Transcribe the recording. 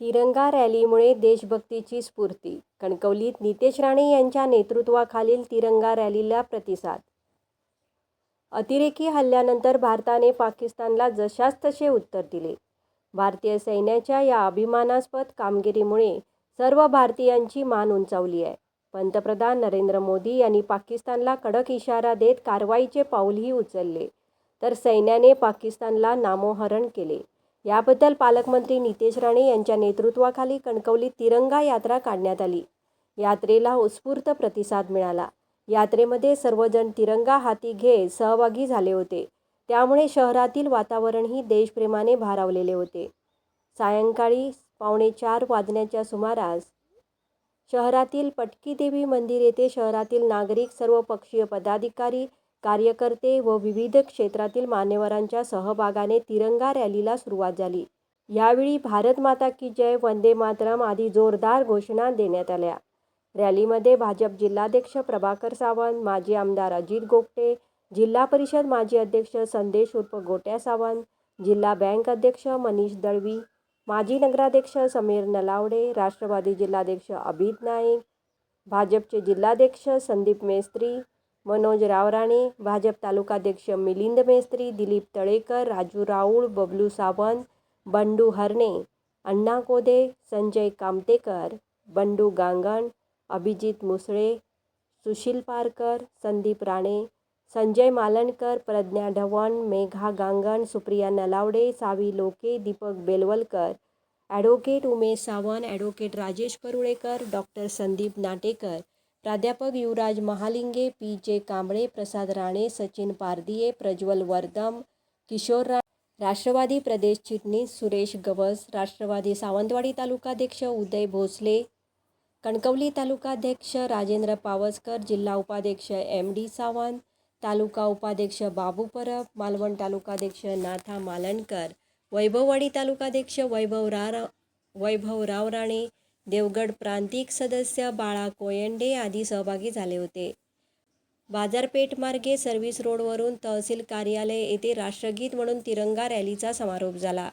तिरंगा रॅलीमुळे देशभक्तीची स्फूर्ती. कणकवलीत नितेश राणे यांच्या नेतृत्वाखालील तिरंगा रॅलीला प्रतिसाद. अतिरेकी हल्ल्यानंतर भारताने पाकिस्तानला जशास तसे उत्तर दिले. भारतीय सैन्याच्या या अभिमानास्पद कामगिरीमुळे सर्व भारतीयांची मान उंचावली आहे. पंतप्रधान नरेंद्र मोदी यांनी पाकिस्तानला कडक इशारा देत कारवाईचे पाऊलही उचलले. तर सैन्याने पाकिस्तानला नामोहरण केले. याबद्दल पालकमंत्री नितेश राणे यांच्या नेतृत्वाखाली कणकवलीत तिरंगा यात्रा काढण्यात आली. यात्रेला उत्स्फूर्त प्रतिसाद मिळाला. यात्रेमध्ये सर्वजण तिरंगा हाती घेत सहभागी झाले होते. त्यामुळे शहरातील वातावरणही देशप्रेमाने भारावलेले होते. सायंकाळी पावणे चार वाजण्याच्या सुमारास शहरातील पटकी देवी मंदिर येथे शहरातील नागरिक सर्व पक्षीय पदाधिकारी कार्यकर्ते व विविध क्षेत्रातील मान्यवरांच्या सहभागाने तिरंगा रॅलीला सुरुवात झाली. यावेळी भारत माता की जय वंदे मातरम आदी जोरदार घोषणा देण्यात आल्या. रॅलीमध्ये भाजप जिल्हाध्यक्ष प्रभाकर सावंत माजी आमदार अजित गोपटे जिल्हा परिषद माजी अध्यक्ष संदेश उर्फ गोट्या सावंत जिल्हा बँक अध्यक्ष मनीष दळवी माजी नगराध्यक्ष समीर नलावडे राष्ट्रवादी जिल्हाध्यक्ष अभित नाईक भाजपचे जिल्हाध्यक्ष संदीप मेस्त्री मनोज रावराणे भाजप तालुकाध्यक्ष मिलिंद मेस्त्री दिलीप तळेकर राजू राऊळ बबलू सावंत बंडू हरणे अण्णा कोदे Sanjay Kamtekar Bandu Gangan Abhijit Musale Sushil Parkar Sandeep Rane Sanjay Malankar Pragya Dhawan Megha Gangan Supriya Nalawade Savi Loke Deepak Belvalkar advocate Umesh Sawant advocate Rajesh Parulekar doctor Sandeep Natekar प्राध्यापक युवराज महालिंगे पी. जे. कांबळे प्रसाद राणे सचिन पारदिये प्रज्वल वर्दम किशोर रा राष्ट्रवादी प्रदेश चिटणीस सुरेश गवस राष्ट्रवादी सावंतवाडी तालुकाध्यक्ष उदय भोसले कणकवली तालुकाध्यक्ष राजेंद्र पावसकर जिल्हा उपाध्यक्ष एम. डी. सावंत तालुका उपाध्यक्ष बाबू परब मालवण तालुकाध्यक्ष नाथा मालणकर वैभववाडी तालुकाध्यक्ष वैभव रा वैभव राव राणे देवगड प्रांतिक सदस्य बाळा कोयंडे आदी सहभागी झाले होते. बाजारपेठ मार्गे सर्व्हिस रोडवरून तहसील कार्यालय येथे राष्ट्रगीत म्हणून तिरंगा रॅलीचा समारोप झाला.